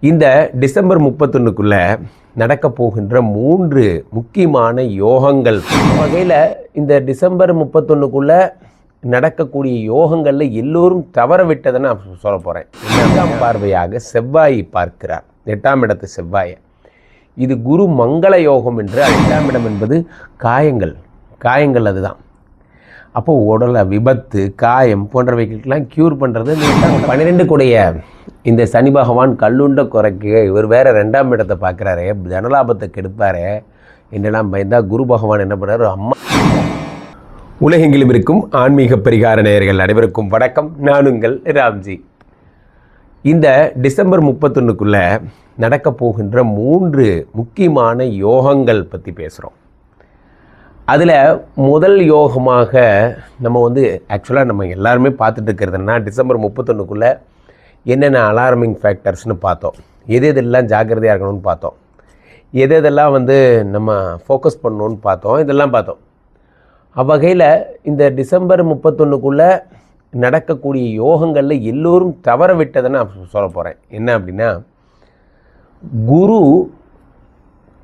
இந்த டிசம்பர் முப்பத்தொன்னுக்குள்ள நடக்க போகின்ற மூன்று முக்கியமான யோகங்கள். வகையில் இந்த டிசம்பர் முப்பத்தொன்னுக்குள்ள நடக்கக்கூடிய யோகங்களில் எல்லோரும் தவற விட்டதை நான் சொல்ல போகிறேன் எட்டாம் பார்வையாக செவ்வாயை பார்க்கிறார். எட்டாம் இடத்து செவ்வாயை. இது குரு மங்கள யோகம் என்று எட்டாம் இடம் என்பது காயங்கள். காயங்கள் அதுதான். அப்போ உடலை விபத்து காயம் போன்றவைகளுக்கெல்லாம் க்யூர் பண்ணுறது பன்னிரெண்டு கூடைய இந்த சனி பகவான் கல்லுண்ட குறைக்கு இவர் வேற ரெண்டாம் இடத்தை பார்க்குறாரு தனலாபத்தை கெடுப்பாரு என்னெல்லாம் பயந்தா குரு பகவான் என்ன பண்ணுறாரு அம்மா. உலகெங்கிலும் இருக்கும் ஆன்மீக பரிகார நேயர்கள் அனைவருக்கும் வணக்கம். நான் உங்கள் ராம்ஜி. இந்த டிசம்பர் முப்பத்தொன்னுக்குள்ளே நடக்க போகின்ற மூன்று முக்கியமான யோகங்கள் பற்றி பேசுகிறோம் அதில் முதல் யோகமாக நம்ம வந்து ஆக்சுவலாக நம்ம எல்லாருமே பார்த்துட்டு இருக்கிறதுனா டிசம்பர் முப்பத்தொன்னுக்குள்ளே என்னென்ன அலாரமிங் ஃபேக்டர்ஸ்னு பார்த்தோம். எது எதெல்லாம் ஜாக்கிரதையாக இருக்கணும்னு பார்த்தோம். எது எதெல்லாம் வந்து நம்ம ஃபோக்கஸ் பண்ணணும்னு பார்த்தோம். இதெல்லாம் பார்த்தோம். அவ்வகையில் இந்த டிசம்பர் முப்பத்தொன்னுக்குள்ளே நடக்கக்கூடிய யோகங்களில் எல்லோரும் தவற விட்டதை நான் சொல்ல போகிறேன் என்ன அப்படின்னா குரு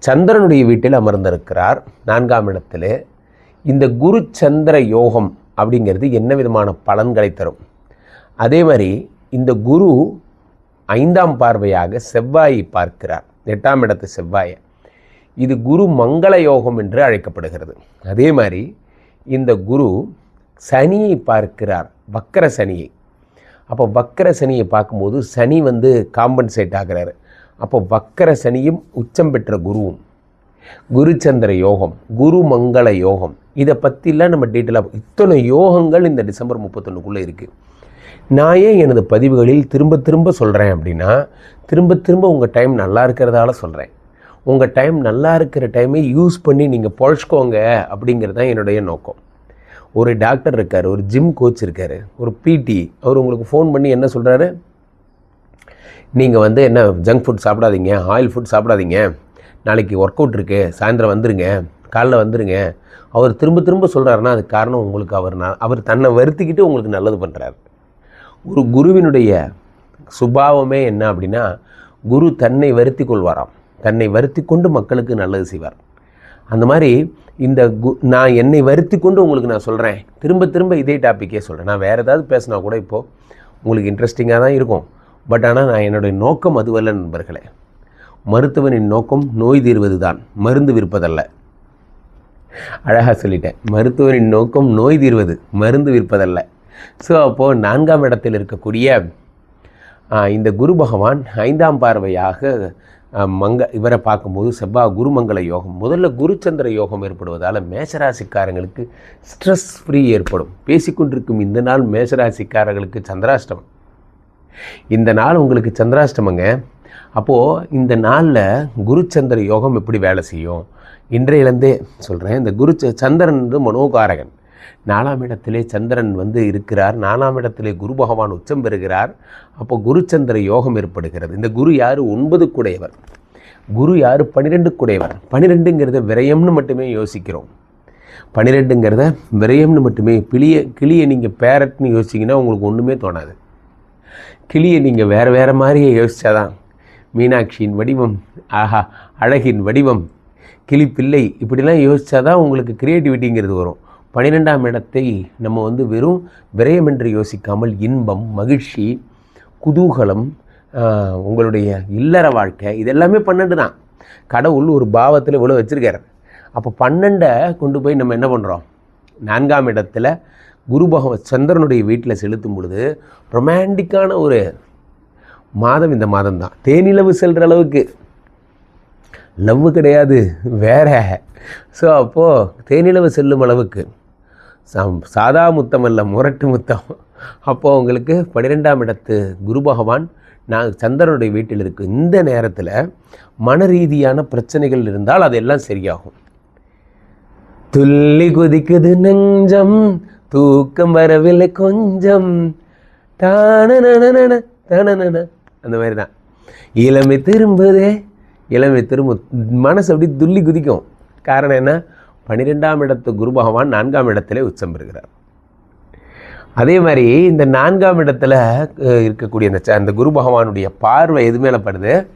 சந்திரனுடைய வீட்டில் அமர்ந்திருக்கிறார். நான்காம் இடத்தில். இந்த குரு சந்திர யோகம் அப்படிங்கிறது என்ன விதமான பலன்களை தரும்? அதே மாதிரி இந்த குரு ஐந்தாம் பார்வையாக செவ்வாயை பார்க்கிறார். எட்டாம் இடத்து செவ்வாயை. இது குரு மங்கள யோகம் என்று அழைக்கப்படுகிறது. அதே மாதிரி இந்த குரு சனியை பார்க்கிறார். வக்கர சனியை. அப்போ வக்கர சனியை பார்க்கும்போது சனி வந்து காம்பன்சேட் ஆகிறாரு. அப்போ வக்கர சனியும் உச்சம் பெற்ற குருவும். குருச்சந்திர யோகம் குரு மங்கள யோகம். இதை பற்றிலாம் நம்ம டீட்டெயிலாக இத்தனை யோகங்கள் இந்த டிசம்பர் முப்பத்தொன்னுக்குள்ளே இருக்குது நான் ஏன் எனது பதிவுகளில் திரும்ப திரும்ப சொல்கிறேன் அப்படின்னா திரும்ப திரும்ப உங்கள் டைம் நல்லா இருக்கிறதால சொல்கிறேன் உங்கள் டைம் நல்லா இருக்கிற டைமை யூஸ் பண்ணி நீங்கள் பொழைச்சிக்கோங்க அப்படிங்கிறது தான் என்னுடைய நோக்கம். ஒரு டாக்டர் இருக்கார் ஒரு ஜிம் கோச் இருக்கார் ஒரு பிடி அவர் உங்களுக்கு ஃபோன் பண்ணி என்ன சொல்கிறாரு நீங்கள் வந்து என்ன ஜங்க் ஃபுட் சாப்பிடாதீங்க ஆயில் ஃபுட் சாப்பிடாதீங்க. நாளைக்கு ஒர்க் அவுட் இருக்குது சாயந்தரம் வந்துருங்க காலைல வந்துருங்க. அவர் திரும்ப திரும்ப சொல்கிறாருன்னா அதுக்கு காரணம் உங்களுக்கு அவர் நான் அவர் தன்னை வருத்திக்கிட்டு உங்களுக்கு நல்லது பண்ணுறாரு ஒரு குருவினுடைய சுபாவமே என்ன அப்படின்னா குரு தன்னை வருத்தி கொள்வாராம். தன்னை வருத்தி கொண்டு மக்களுக்கு நல்லது செய்வார். அந்த மாதிரி இந்த கு நான் என்னை வருத்தி கொண்டு உங்களுக்கு நான் சொல்கிறேன் திரும்ப திரும்ப இதே டாப்பிக்கே சொல்கிறேன் நான் வேறு ஏதாவது பேசினா கூட இப்போது உங்களுக்கு இன்ட்ரெஸ்டிங்காக தான் இருக்கும். பட் ஆனால் நான் என்னுடைய நோக்கம் அதுவல்ல நண்பர்களே. மருத்துவனின் நோக்கம் நோய் தீர்வது தான் மருந்து விற்பதல்ல. அழகாக சொல்லிட்டேன். மருத்துவனின் நோக்கம் நோய் தீர்வது மருந்து விற்பதல்ல. ஸோ அப்போது நான்காம் இடத்தில் இருக்கக்கூடிய இந்த குரு பகவான் ஐந்தாம் பார்வையாக மங்க இவரை பார்க்கும்போது செவ்வாய் குருமங்கல யோகம் முதல்ல குருச்சந்திர யோகம் ஏற்படுவதால் மேசராசிக்காரங்களுக்கு ஸ்ட்ரெஸ் ஃப்ரீ ஏற்படும். பேசிக்கொண்டிருக்கும் இந்த நாள் மேசராசிக்காரர்களுக்கு சந்திராஷ்டமம். இந்த நாள் உங்களுக்கு சந்திராஷ்டமங்க. அப்போது இந்த நாளில் குருச்சந்திர யோகம் எப்படி வேலை செய்யும்? இன்றையிலேருந்தே சொல்கிறேன் இந்த குரு சந்திரன் வந்து மனோகாரகன். நாலாம் இடத்திலே சந்திரன் வந்து இருக்கிறார். நாலாம் இடத்திலே குரு பகவான் உச்சம் பெறுகிறார். அப்போ குருச்சந்திர யோகம் ஏற்படுகிறது. இந்த குரு யார்? ஒன்பது குடையவர். குரு யார்? பன்னிரெண்டு குடையவர். பன்னிரெண்டுங்கிறத விரயம்னு மட்டுமே யோசிக்கிறோம். பன்னிரெண்டுங்கிறத விரயம்னு மட்டுமே கிளிய கிளியை நீங்கள் பேரட்னு யோசிச்சிங்கன்னா உங்களுக்கு ஒன்றுமே தோணாது. கிளியை நீங்கள் வேறு வேறு மாதிரியே யோசித்தாதான் மீனாட்சியின் வடிவம் ஆஹா அழகின் வடிவம் கிளி பிள்ளை இப்படிலாம் யோசித்தா தான் உங்களுக்கு க்ரியேட்டிவிட்டிங்கிறது வரும். பன்னிரெண்டாம் இடத்தை நம்ம வந்து வெறும் விரயம் என்று யோசிக்காமல் இன்பம் மகிழ்ச்சி குதூகலம் உங்களுடைய இல்லற வாழ்க்கை இதெல்லாமே பன்னெண்டு தான். கடவுள் ஒரு பாவத்தில் இவ்வளோ வச்சுருக்கார். அப்போ பன்னெண்டை கொண்டு போய் நம்ம என்ன பண்ணுறோம் நான்காம் இடத்துல குரு பகவ சந்திரனுடைய வீட்டில் செலுத்தும் பொழுது ரொமான்டிக்கான ஒரு மாதம் இந்த மாதம் தான் தேனிலவு செல்கிற அளவுக்கு. லவ் கிடையாது வேற. ஸோ அப்போது தேனிலவு செல்லும் அளவுக்கு. சாதா முத்தம் அல்ல முரட்டு முத்தம். அப்போது உங்களுக்கு பன்னிரெண்டாம் இடத்து குரு பகவான் நான் சந்திரனுடைய வீட்டில் இருக்குது இந்த நேரத்தில் மன ரீதியான பிரச்சனைகள் இருந்தால் அதெல்லாம் சரியாகும். துள்ளி குதிக்குது நெஞ்சம் தூக்கம் வரவில்லை கொஞ்சம். தான தான அந்த மாதிரி தான் இளமை திரும்புதே இளமை திரும்ப மனசு அப்படி துள்ளி குதிக்கும். காரணம் என்ன? பன்னிரெண்டாம் இடத்து குரு பகவான் நான்காம் இடத்திலே உச்சம் பெறுகிறார். அதே மாதிரி இந்த நான்காம் இடத்துல இருக்கக்கூடிய அந்த ச- அந்த குரு பகவானுடைய பார்வை எது மேலப்படுது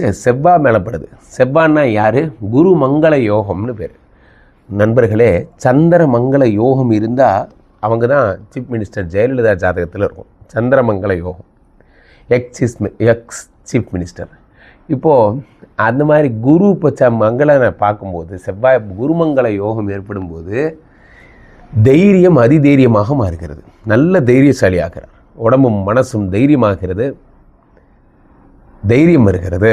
படுது? செ- செவ்வான்னா யார்? குரு மங்கள யோகம்னு பேர். நண்பர்களே சந்திரமங்கள யோகம் இருந்தால் அவங்க தான் சீஃப் மினிஸ்டர் ஜெயலலிதா ஜாதகத்தில் இருக்கும். சந்திரமங்கல யோகம். எக்ஸ் எக்ஸ் சீஃப் மினிஸ்டர் இப்போது அந்த மாதிரி குரு இப்போ ச மங்களனை பார்க்கும்போது செவ்வாய் குருமங்கள யோகம் ஏற்படும் போது தைரியம் அதிதைரியமாக மாறுகிறது. நல்ல தைரியசாலி ஆகிறார் உடம்பும் மனசும் தைரியமாகிறது. தைரியம் வருகிறது.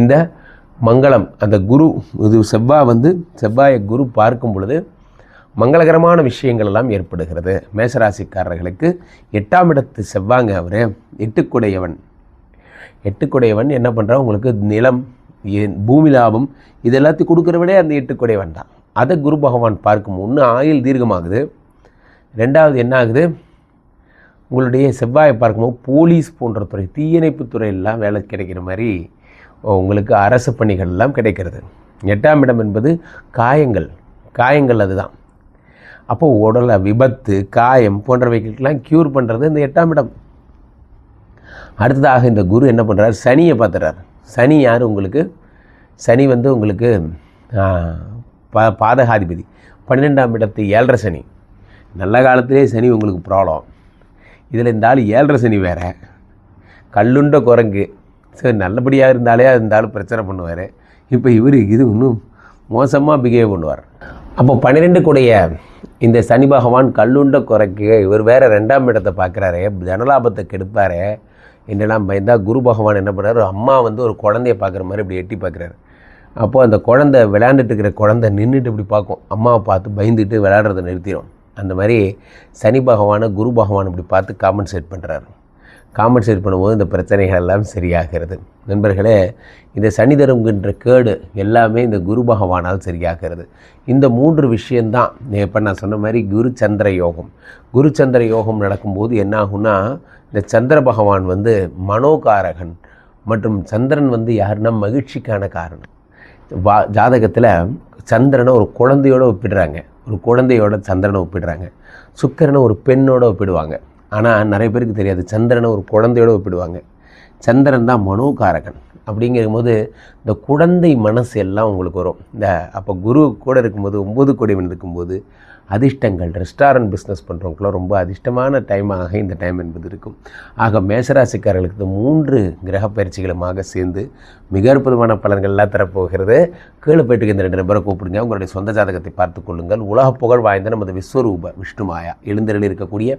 இந்த மங்களம். அந்த குரு இது செவ்வாய் வந்து செவ்வாயை குரு பார்க்கும் பொழுது மங்களகரமான விஷயங்கள் எல்லாம் ஏற்படுகிறது. மேசராசிக்காரர்களுக்கு எட்டாம் இடத்து செவ்வாங்க அவர். எட்டுக்குடையவன். எட்டுக்குடையவன் என்ன பண்ணுறான் உங்களுக்கு நிலம் பூமி லாபம் இது எல்லாத்தையும் கொடுக்குறவிட அந்த எட்டுக்குடையவன் தான். அதை குரு பகவான் பார்க்கும். ஒன்று ஆயுள் தீர்க்கமாகுது. ரெண்டாவது என்ன ஆகுது? உங்களுடைய செவ்வாயை பார்க்கும்போது போலீஸ் போன்ற துறை தீயணைப்பு துறையெல்லாம் வேலை கிடைக்கிற மாதிரி உங்களுக்கு அரசு பணிகள் எல்லாம் கிடைக்கிறது. எட்டாம் இடம் என்பது காயங்கள். காயங்கள் அதுதான். அப்போது உடலை விபத்து காயம் போன்றவைகளுக்கெல்லாம் க்யூர் பண்ணுறது இந்த எட்டாம் இடம். அடுத்ததாக இந்த குரு என்ன பண்ணுறாரு சனியை பார்த்துறார். சனி யார் உங்களுக்கு? சனி வந்து உங்களுக்கு பா பாதகாதிபதி. பன்னிரெண்டாம் இடத்து ஏழரை சனி. நல்ல காலத்திலே சனி உங்களுக்கு ப்ராப்ளம் இதில் இந்த ஆள் ஏழரை சனி வேறு. கல்லுண்ட குரங்கு. சரி நல்லபடியாக இருந்தாலே இருந்தாலும் பிரச்சனை பண்ணுவார். இப்போ இவர் இது இன்னும் மோசமாக பிஹேவ் பண்ணுவார். அப்போ பன்னிரெண்டு கூடைய இந்த சனி பகவான் கல்லுண்ட குறைக்க இவர் வேற ரெண்டாம் இடத்தை பார்க்குறாரு ஜனலாபத்தை கெடுப்பார் என்னெல்லாம் பயந்தால் குரு பகவான் என்ன பண்ணுறாரு அம்மா வந்து ஒரு குழந்தைய பார்க்குற மாதிரி இப்படி எட்டி பார்க்குறாரு. அப்போது அந்த குழந்தை விளையாண்டுட்டு இருக்கிற குழந்தை நின்றுட்டு இப்படி பார்க்கும். அம்மாவை பார்த்து பயந்துட்டு விளையாடுறதை நிறுத்திடும் அந்த மாதிரி சனி பகவானை குரு பகவான் இப்படி பார்த்து காம்பன்சேட் பண்ணுறாரு காம்பன்சேட் பண்ணும்போது இந்த பிரச்சனைகள் எல்லாம் சரியாகிறது. நண்பர்களே இந்த சனி தருங்கின்ற கேடு எல்லாமே இந்த குரு பகவானால் சரியாகிறது. இந்த மூன்று விஷயந்தான் இப்போ நான் சொன்ன மாதிரி குரு சந்திர யோகம். குரு சந்திர யோகம் நடக்கும்போது என்ன ஆகும்னா இந்த சந்திர பகவான் வந்து மனோகாரகன் மற்றும் சந்திரன் வந்து யாருன்னா மகிழ்ச்சிக்கான காரணம். வா ஜாதகத்தில் சந்திரனை ஒரு குழந்தையோடு ஒப்பிடுறாங்க. ஒரு குழந்தையோட சந்திரனை ஒப்பிடுறாங்க. சுக்கரனை ஒரு பெண்ணோட ஒப்பிடுவாங்க. ஆனால் நிறைய பேருக்கு தெரியாது. சந்திரனை ஒரு குழந்தையோடு ஒப்பிடுவாங்க. சந்திரன் தான் மனோகாரகன். அப்படிங்கும்போது இந்த குழந்தை மனசு எல்லாம் உங்களுக்கு வரும். இந்த அப்போ குரு கூட இருக்கும்போது ஒம்பது கோடிவன் இருக்கும்போது அதிர்ஷ்டங்கள் ரெஸ்டாரண்ட் பிஸ்னஸ் பண்ணுறவங்களாம் ரொம்ப அதிர்ஷ்டமான டைமாக இந்த டைம் என்பது இருக்கும். ஆக மேசராசிக்காரர்களுக்கு இந்த மூன்று கிரக பயிற்சிகளுமாக சேர்ந்து மிக அற்புதமான பலன்கள்லாம் தரப்போகிறது. கீழே போயிட்டு இந்த ரெண்டு நபரை கூப்பிடுங்க. உங்களுடைய சொந்த ஜாதகத்தை பார்த்து கொள்ளுங்கள். உலக புகழ் வாய்ந்த நமது விஸ்வரூப விஷ்ணுமாயா எழுந்தருள் இருக்கக்கூடிய